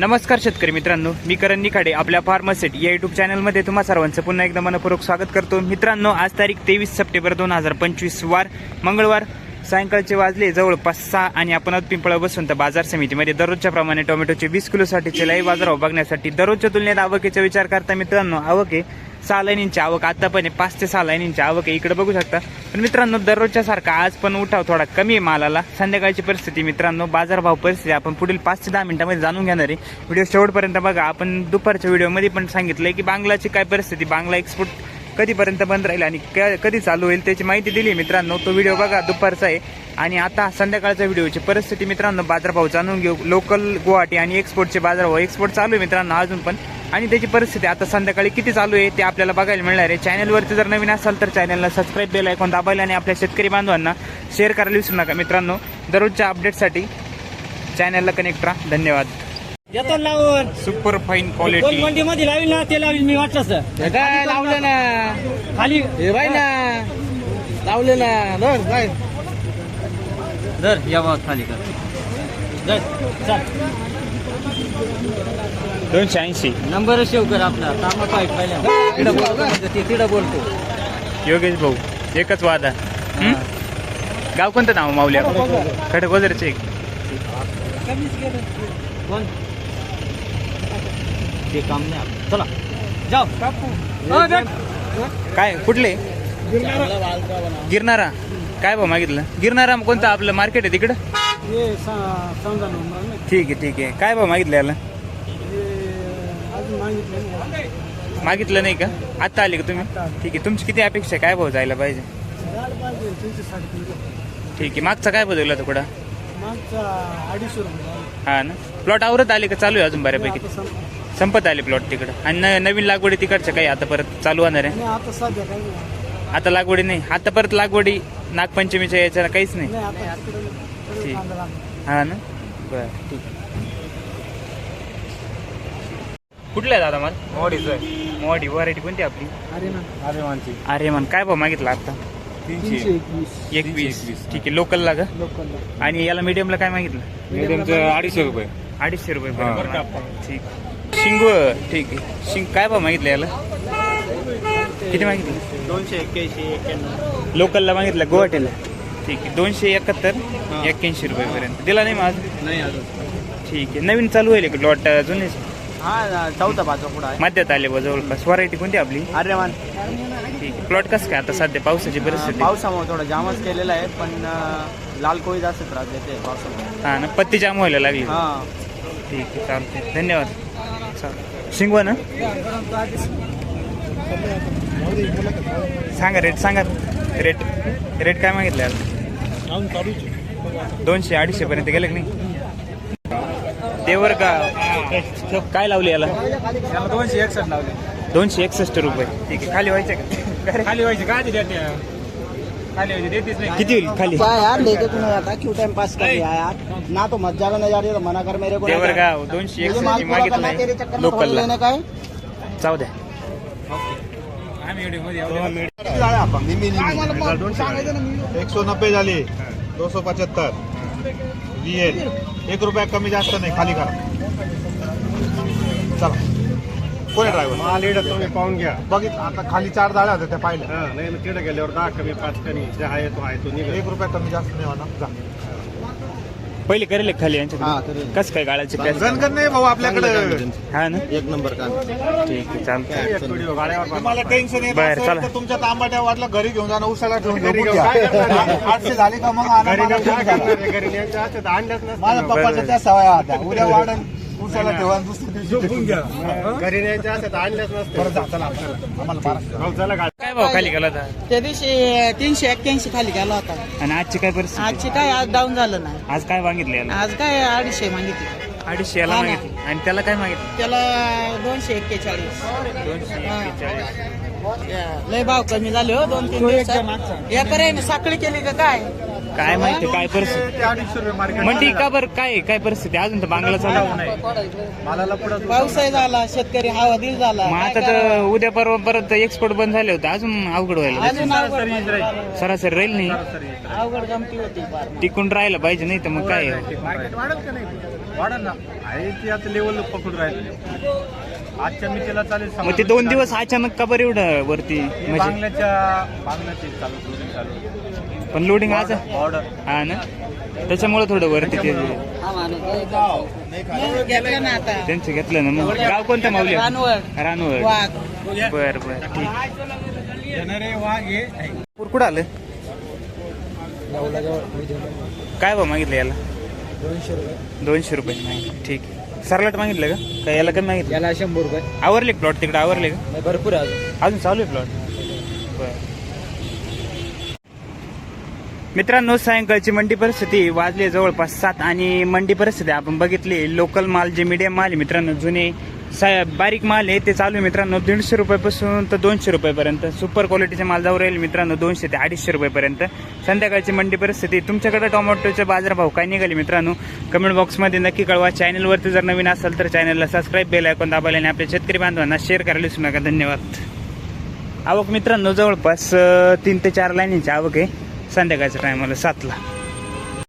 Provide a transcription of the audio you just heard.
नमस्कार शेतकरी मित्रांनो मी करण निखाडे आपल्या फार्मसेट या युट्यूब चॅनलमध्ये तुम्हा सर्वांचं पुन्हा एकदा मनपूर्वक स्वागत करतो. मित्रांनो आज तारीख तेवीस सप्टेंबर दोन हजार पंचवीस वार मंगळवार सायंकाळचे वाजले जवळपास सहा आणि आपण पिंपळा बसून तर बाजार समितीमध्ये दररोजच्या प्रमाणे टोमॅटोचे वीस किलोसाठीचे लाई बाजारभाव बघण्यासाठी दररोजच्या तुलनेत आवकेचा विचार करता मित्रांनो आवके सहा लाईनींची आवक आतापर्यंत पाच ते सहा लाईनींची आवक आहे इकडे बघू शकता. पण मित्रांनो दररोजच्या सारखा आज पण उठाव थोडा कमी आहे मालाला. संध्याकाळची परिस्थिती मित्रांनो बाजारभाव परिस्थिती आपण पुढील पाच ते दहा मिनिटांमध्ये जाणून घेणार आहे. व्हिडिओ शेवटपर्यंत बघा आपण दुपारच्या व्हिडिओमध्ये पण सांगितलंय की बांगलाची काय परिस्थिती बांगला एक्सपोर्ट कधीपर्यंत बंद राहील आणि क- कधी चालू होईल त्याची माहिती दिली मित्रांनो. तो व्हिडिओ बघा दुपारचा आहे. आणि आता संध्याकाळच्या व्हिडिओची परिस्थिती मित्रांनो बाजारभाव जाणून घेऊ. लोकल गुवाहाटी आणि एक्सपोर्टचे बाजारभाव. एक्सपोर्ट चालू आहे मित्रांनो अजून पण. आणि त्याची परिस्थिती आता संध्याकाळी किती चालू आहे ते आपल्याला बघायला मिळणार आहे. चॅनलवरती जर नवीन असाल तर चॅनलला सबस्क्राईब बेल ऐकून दाबायला आणि आपल्या शेतकरी बांधवांना शेअर करायला विसरू नका मित्रांनो. दररोजच्या अपडेटसाठी चॅनलला कनेक्ट राहा. धन्यवाद. येतो लावून. सुपर फाईन क्वालिटी मंडी मध्ये लावील ना ते लावील मी वाटलंच तर. काय लावले ना? खाली. हे बाय ना. लावले ना. धर या बघ खाली कर. धर चल. दोनशे ऐंशी. नंबर सेव कर आपला. कामा पाहिजे पहिल्या. तिकडं बोलतो ते तिकडं बोलतो. योगेश भाऊ एकच वादा. हं? गाव कोणतं नाव माऊली? खडकोजरचे कोण? ते काम नाही आपलं. चला. जाओ. काय कुठले? गिरणारा काय भाऊ मागितलं? गिरणारा कोणतं? आपलं मार्केट आहे तिकडं. ठीक आहे ठीक आहे. काय भाऊ मागितलं याला? मागितलं नाही. का? आत्ता आले का तुम्ही? ठीक आहे. तुमची किती अपेक्षा आहे? काय भाऊ जायला पाहिजे. ठीक आहे. मागचा काय बदलला तो कुठं? मागचा अडीचशे रुपये. हा ना. प्लॉट आवरत आले का चालू आहे अजून बऱ्यापैकी? संपत आले प्लॉट तिकडं. आणि न- नवीन लागवडी तिकडच्या काही आता परत चालू होणार आहे? नाही आता सध्या काही नाही. आता लागवडी नाही? आता परत लागवडी नागपंचमीच्या याच्याला काहीच नाही? नाही आता तिकडे तिकडे ठीक. कांदा लागला. हा ना? बर ठीक. कुठलं आहे दादा मला? मोडीचं मोडी व्हरायटी कोणती आपली? अरे ना अरे मानची अरे मन काय भाव मागितला आता? तीनशे. एकवीस. एकवीस. ठीक आहे लोकलला का? लोकलला. आणि याला मीडियमला काय मागितलं? मीडियमचं अडीचशे रुपये. अडीचशे रुपये हा. बरोबर ठीक. शिंगू ठीक आहे. शिंग काय भाव मागितलं याला? किती मागितलं? दोनशे एक्क्याऐंशी एक्क्याण्णव. लोकलला मागितलं गुवाहाटीला. ठीक आहे. दोनशे एकाहत्तर एक्क्याऐंशी रुपयेपर्यंत. दिला नाही माझ नाही अजून. ठीक आहे. नवीन चालू होईल का लॉट जुने? हा चौथा पाचवा पुढं आहे. मध्यात आले बा जवळपास. व्हरायटी कोणती आपली? आर्यमान. ठीक आहे. प्लॉट कसं काय आता सध्या पावसाची परिस्थिती? पावसामुळे थोडा जामच केलेला आहे पण अं, लाल कोळी जास्त त्रास देते पावसामुळे. हा ना पत्ती जाम व्हायला लागली. हा. ठीक आहे चालते धन्यवाद. शिंगवा ना? सांगा रेट सांगा रेट रेट काय मागितलं दोनशे अडीचशे पर्यंत गेले की नाही? तेवर का काय लावले याला? दोनशे एकसष्ट लावले. दोनशे एकसष्ट रुपये. ठीक आहे खाली व्हायचे का? खाली व्हायचे काय देते खाली व्हायचे देतेच नाही. किती होईल खाली? क्या यार लेके तूने आता क्यों टाइम पास कर यार. ना तो मत जावे ना जा रही है तो मना कर मेरे को कर। गाव दोनशे मुझे एकसष्ट माल पूरा करना है, तेरे चक्कर में थोड़ा लोकलला लेने का है। जाऊ द्या एक सौ नब्बे झाली दो सौ पचहत्तर. एक रुपया कमी जास्त नाही खाली करा. चला. कोणी ड्रायव्हर माल इकडं तुम्ही पाहून घ्या. बघितलं आता खाली चार जाळ्या होत्या त्या पाहिल्या हा नाही तिकडे गेल्यावर दहा कमी पाच कमी. जे आहे तो आहे तो निघेल. एक रुपया कमी जास्त नाही होणार. जा. पहिले करेल खाली हा, यांच्याकडे करेल. कसं काय गाळाची पॅच गणगण नाही भाऊ आपल्याकडे. हा ना? एक नंबर का? ठीक आहे चालतंय. तुम्हाला टेन्शन येत बरं, असेल चला. तर तुमच्या तांबाट्या वाटला घरी घेऊन जाणं उसाला ठेवून घरी झोपून काय घ्या? आठशे झाले का मग? आणा घरी मला काय घेऊन जा. माझ्या ना. पप्पाच्या त्या सवया होत्या. उद्या वाढन. उसाला ठेवा आणि दुसऱ्या दिवशी झोपून घ्या. घरी न्यायचं असतं तर आणलंच नसतं. बरं जा चला आपल्याला. आम्हाला चला गाडी. काय भाव खाली गेला होता? त्या दिवशी तीनशे एक्क्याऐंशी खाली गेला होता. आणि आजची काय परिस्थिती? आजची काय आज डाऊन झालं ना आज काय मागितलं याला? आज काय अडीचशे मागितले. अडीचशे याला हा ना. मागितलं. आणि त्याला काय मागितलं? त्याला दोनशे एक्केचाळीस. दोनशे हा. एक्केचाळीस. लय भाव कमी झाले हो दोन तीन दिवसात. या करे साखळी केली का काय? काय माहिती काय परिस्थिती? अडीचशे रुपये मार्केट म्हणते का बरं काय आहे? काय परिस्थिती? अजून तर बांगला चालू नाही मालाला पुढं पाऊसही झाला शेतकरी हवा दिल झाला. मग आता? तर उद्या परवा परत एक्सपोर्ट बंद झाले होते अजून अवघड व्हायला अजून अवघड. सरासरी राहील. नाही. अवघड गमती होती फार. टिकून राहायला पाहिजे नाही तर मग काय आहे? मार्केट वाढेल का नाही? वाढा ना. आहे ती आता लेवल पकडून राहिले आजच्या मितीला चालेल मग ते दोन दिवस अचानक का बरं एवढं वरती? हे म्हणजे बांगल्याच्या बांगल्याचे चालू चालू पण लोडिंग आज ऑर्डर हा ना? त्याच्यामुळे थोडं वरती ते त्यांचं घेतलं ना मग. गाव कोणतं माऊली? रानवड. बर बर. ठीक. कुठं आलं? काय भाव मागितलं याला? दोनशे रुपये. मागितलं ठीक. आहे सरलाट मागितलं का? का याला कमी मागितलं? याला शंभर रुपये. आवरले प्लॉट तिकडे? आवरले का? भरपूर अजून. चालू आहे प्लॉट बर. मित्रांनो सायंकाळची मंडी परिस्थिती वाजली जवळपास सात आणि मंडी परिस्थिती आपण बघितली. लोकल माल जे मीडियम माल आहे मित्रांनो जुने साय बारीक माल आहे ते चालू आहे मित्रांनो दीडशे रुपयापासून तर दोनशे रुपयापर्यंत. सुपर क्वालिटीचे माल जाऊ राहील मित्रांनो दोनशे ते अडीचशे रुपयापर्यंत. संध्याकाळची मंडी परिस्थिती तुमच्याकडे टोमॅटोचे बाजारभाव काय निघाले मित्रांनो? कमेंट बॉक्समध्ये नक्की कळवा. चॅनलवरती जर नवीन असाल तर चॅनलला सबस्क्राईब बेल ऐकून दाबायला आणि आपल्या शेतकरी बांधवांना शेअर करायला विसरू नका. धन्यवाद. आवक मित्रांनो जवळपास तीन ते चार लाईनीची आवक आहे. संध्याकाळच्या टायमाला सातला.